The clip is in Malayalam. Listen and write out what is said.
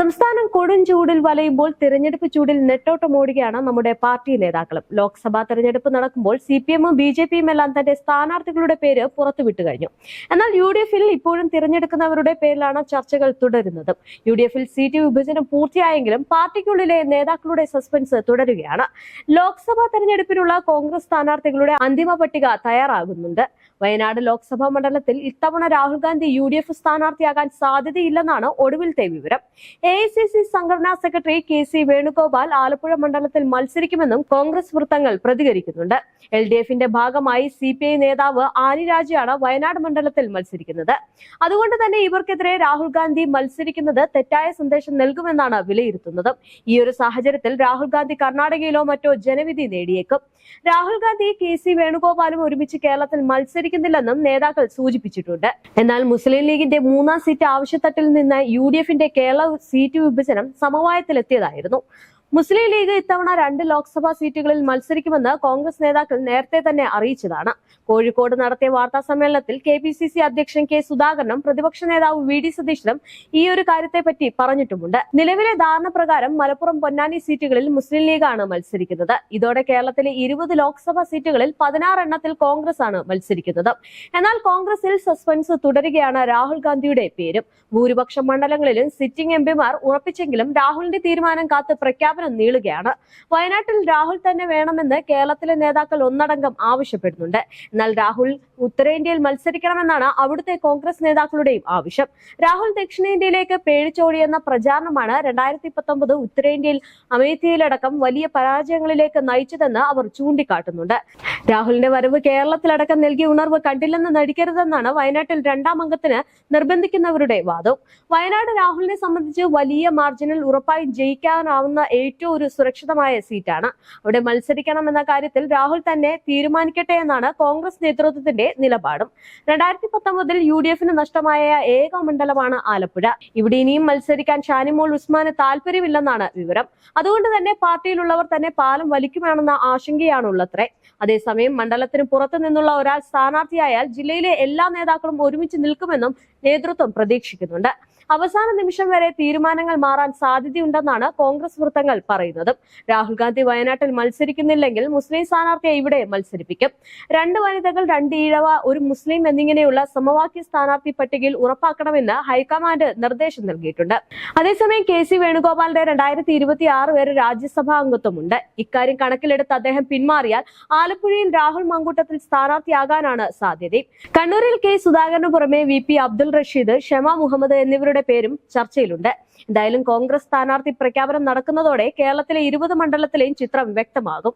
സംസ്ഥാനം കൊടും ചൂടിൽ വലയുമ്പോൾ തിരഞ്ഞെടുപ്പ് ചൂടിൽ നെട്ടോട്ടമോടുകയാണ് നമ്മുടെ പാർട്ടി നേതാക്കളും. ലോക്സഭാ തെരഞ്ഞെടുപ്പ് നടക്കുമ്പോൾ സി പി എമ്മും ബി ജെ പിയും എല്ലാം തന്റെ സ്ഥാനാർത്ഥികളുടെ പേര് പുറത്തുവിട്ടു കഴിഞ്ഞു. എന്നാൽ യു ഡി എഫിൽ ഇപ്പോഴും തിരഞ്ഞെടുക്കുന്നവരുടെ പേരിലാണ് ചർച്ചകൾ തുടരുന്നത്. യു ഡി എഫിൽ സീറ്റ് വിഭജനം പൂർത്തിയായെങ്കിലും പാർട്ടിക്കുള്ളിലെ നേതാക്കളുടെ സസ്പെൻസ് തുടരുകയാണ്. ലോക്സഭാ തെരഞ്ഞെടുപ്പിനുള്ള കോൺഗ്രസ് സ്ഥാനാർത്ഥികളുടെ അന്തിമ പട്ടിക തയ്യാറാകുന്നുണ്ട്. വയനാട് ലോക്സഭാ മണ്ഡലത്തിൽ ഇത്തവണ Rahul Gandhi U D F സ്ഥാനാർത്ഥിയാകാൻ സാധ്യതയില്ലെന്നാണ് ഒടുവിലത്തെ വിവരം. എ സി സി സംഘടനാ secretary K C Venugopal Alappuzha മണ്ഡലത്തിൽ മത്സരിക്കുമെന്നും കോൺഗ്രസ് വൃത്തങ്ങൾ പ്രതികരിക്കുന്നുണ്ട്. എൽ ഡി എഫിന്റെ ഭാഗമായി സി പി ഐ നേതാവ് ആനിരാജയാണ് വയനാട് മണ്ഡലത്തിൽ മത്സരിക്കുന്നത്. അതുകൊണ്ട് തന്നെ ഇവർക്കെതിരെ രാഹുൽ ഗാന്ധി മത്സരിക്കുന്നത് തെറ്റായ സന്ദേശം നൽകുമെന്നാണ് വിലയിരുത്തുന്നത്. ഈ ഒരു സാഹചര്യത്തിൽ രാഹുൽ ഗാന്ധി കർണാടകയിലോ മറ്റോ ജനവിധി നേടിയേക്കും. രാഹുൽ ഗാന്ധി കെ സി വേണുഗോപാലും ഒരുമിച്ച് കേരളത്തിൽ മത്സരിക്കുന്നില്ലെന്നും നേതാക്കൾ സൂചിപ്പിച്ചിട്ടുണ്ട്. എന്നാൽ മുസ്ലിം ലീഗിന്റെ മൂന്നാം സീറ്റ് ആവശ്യത്തട്ടിൽ നിന്ന് യു ഡി എഫിന്റെ കേരള സീറ്റ് വിഭജനം സമവായത്തിലെത്തിയതായിരുന്നു. മുസ്ലിം ലീഗ് ഇത്തവണ രണ്ട് ലോക്സഭാ സീറ്റുകളിൽ മത്സരിക്കുമെന്ന് കോൺഗ്രസ് നേതാക്കൾ നേരത്തെ തന്നെ അറിയിച്ചതാണ്. കോഴിക്കോട് നടത്തിയ വാർത്താ സമ്മേളനത്തിൽ കെ പി സി സി അധ്യക്ഷൻ കെ സുധാകരനും പ്രതിപക്ഷ നേതാവ് വി ഡി സതീശനും ഈ ഒരു കാര്യത്തെപ്പറ്റി പറഞ്ഞിട്ടുമുണ്ട്. നിലവിലെ ധാരണ പ്രകാരം മലപ്പുറം പൊന്നാനി സീറ്റുകളിൽ മുസ്ലിം ലീഗാണ് മത്സരിക്കുന്നത്. ഇതോടെ കേരളത്തിലെ ഇരുപത് ലോക്സഭാ സീറ്റുകളിൽ പതിനാറ് എണ്ണത്തിൽ കോൺഗ്രസ് ആണ് മത്സരിക്കുന്നത്. എന്നാൽ കോൺഗ്രസിൽ സസ്പെൻസ് തുടരുകയാണ് രാഹുൽ ഗാന്ധിയുടെ പേരും. ഭൂരിപക്ഷം മണ്ഡലങ്ങളിലും സിറ്റിംഗ് എംപിമാർ ഉറപ്പിച്ചെങ്കിലും രാഹുലിന്റെ തീരുമാനം കാത്ത് പ്രഖ്യാപനം നീളുകയാണ്. വയനാട്ടിൽ രാഹുൽ തന്നെ വേണമെന്ന് കേരളത്തിലെ നേതാക്കൾ ഒന്നടങ്കം ആവശ്യപ്പെടുന്നുണ്ട്. എന്നാൽ രാഹുൽ ഉത്തരേന്ത്യയിൽ മത്സരിക്കണമെന്നാണ് അവിടുത്തെ കോൺഗ്രസ് നേതാക്കളുടെയും ആവശ്യം. രാഹുൽ ദക്ഷിണേന്ത്യയിലേക്ക് പേടിച്ചോടിയെന്ന പ്രചാരണമാണ് രണ്ടായിരത്തി പത്തൊമ്പത് ഉത്തരേന്ത്യയിൽ അമേത്തിയിലടക്കം വലിയ പരാജയങ്ങളിലേക്ക് നയിച്ചതെന്ന് അവർ ചൂണ്ടിക്കാട്ടുന്നുണ്ട്. രാഹുലിന്റെ വരവ് കേരളത്തിലടക്കം നൽകിയ ഉണർവ് കണ്ടില്ലെന്ന് നടിക്കരുതെന്നാണ് വയനാട്ടിൽ രണ്ടാം അംഗത്തിന് നിർബന്ധിക്കുന്നവരുടെ വാദം. വയനാട് രാഹുലിനെ സംബന്ധിച്ച് വലിയ മാർജിനിൽ ഉറപ്പായും ജയിക്കാനാവുന്ന ഏറ്റവും ഒരു സുരക്ഷിതമായ സീറ്റാണ്. അവിടെ മത്സരിക്കണം എന്ന കാര്യത്തിൽ രാഹുൽ തന്നെ തീരുമാനിക്കട്ടെ എന്നാണ് കോൺഗ്രസ് നേതൃത്വത്തിന്റെ നിലപാടും. രണ്ടായിരത്തി പത്തൊമ്പതിൽ യു ഡി എഫിന് നഷ്ടമായ ഏക മണ്ഡലമാണ് ആലപ്പുഴ. ഇവിടെ ഇനിയും മത്സരിക്കാൻ ഷാനിമോൾ ഉസ്മാന് താല്പര്യമില്ലെന്നാണ് വിവരം. അതുകൊണ്ട് തന്നെ പാർട്ടിയിലുള്ളവർ തന്നെ പാലം വലിക്കുമെന്ന ആശങ്കയാണുള്ളത്രേ. അതേസമയം മണ്ഡലത്തിന് പുറത്തു നിന്നുള്ള ഒരാൾ സ്ഥാനാർത്ഥിയായാൽ ജില്ലയിലെ എല്ലാ നേതാക്കളും ഒരുമിച്ച് നിൽക്കുമെന്നും നേതൃത്വം പ്രതീക്ഷിക്കുന്നുണ്ട്. അവസാന നിമിഷം വരെ തീരുമാനങ്ങൾ മാറാൻ സാധ്യതയുണ്ടെന്നാണ് കോൺഗ്രസ് വൃത്തങ്ങൾ പറയുന്നത്. രാഹുൽ ഗാന്ധി വയനാട്ടിൽ മത്സരിക്കുന്നില്ലെങ്കിൽ മുസ്ലിം സ്ഥാനാർത്ഥിയെ ഇവിടെ മത്സരിപ്പിക്കും. രണ്ട് വനിതകൾ രണ്ട് ഈഴവ ഒരു മുസ്ലിം എന്നിങ്ങനെയുള്ള സമവാക്യ സ്ഥാനാർത്ഥി പട്ടികയിൽ ഉറപ്പാക്കണമെന്ന് ഹൈക്കമാൻഡ് നിർദ്ദേശം നൽകിയിട്ടുണ്ട്. അതേസമയം കെ സി വേണുഗോപാലിന്റെ രണ്ടായിരത്തി ഇരുപത്തി ആറ് വരെ രാജ്യസഭാ അംഗത്വമുണ്ട്. ഇക്കാര്യം കണക്കിലെടുത്ത് അദ്ദേഹം പിന്മാറിയാൽ ആലപ്പുഴയിൽ രാഹുൽ മങ്കൂട്ടത്തിൽ സ്ഥാനാർത്ഥിയാകാനാണ് സാധ്യത കണ്ണൂരിൽ കെ സുധാകരന് പുറമെ വി പി അബ്ദുൾ റഷീദ് ഷമ മുഹമ്മദ് എന്നിവരുടെ പേരും ചർച്ചയിലുണ്ട്. എന്തായാലും കോൺഗ്രസ് സ്ഥാനാർത്ഥി പ്രഖ്യാപനം നടക്കുന്നതോടെ കേരളത്തിലെ ഇരുപത് മണ്ഡലത്തിലെയും ചിത്രം വ്യക്തമാകും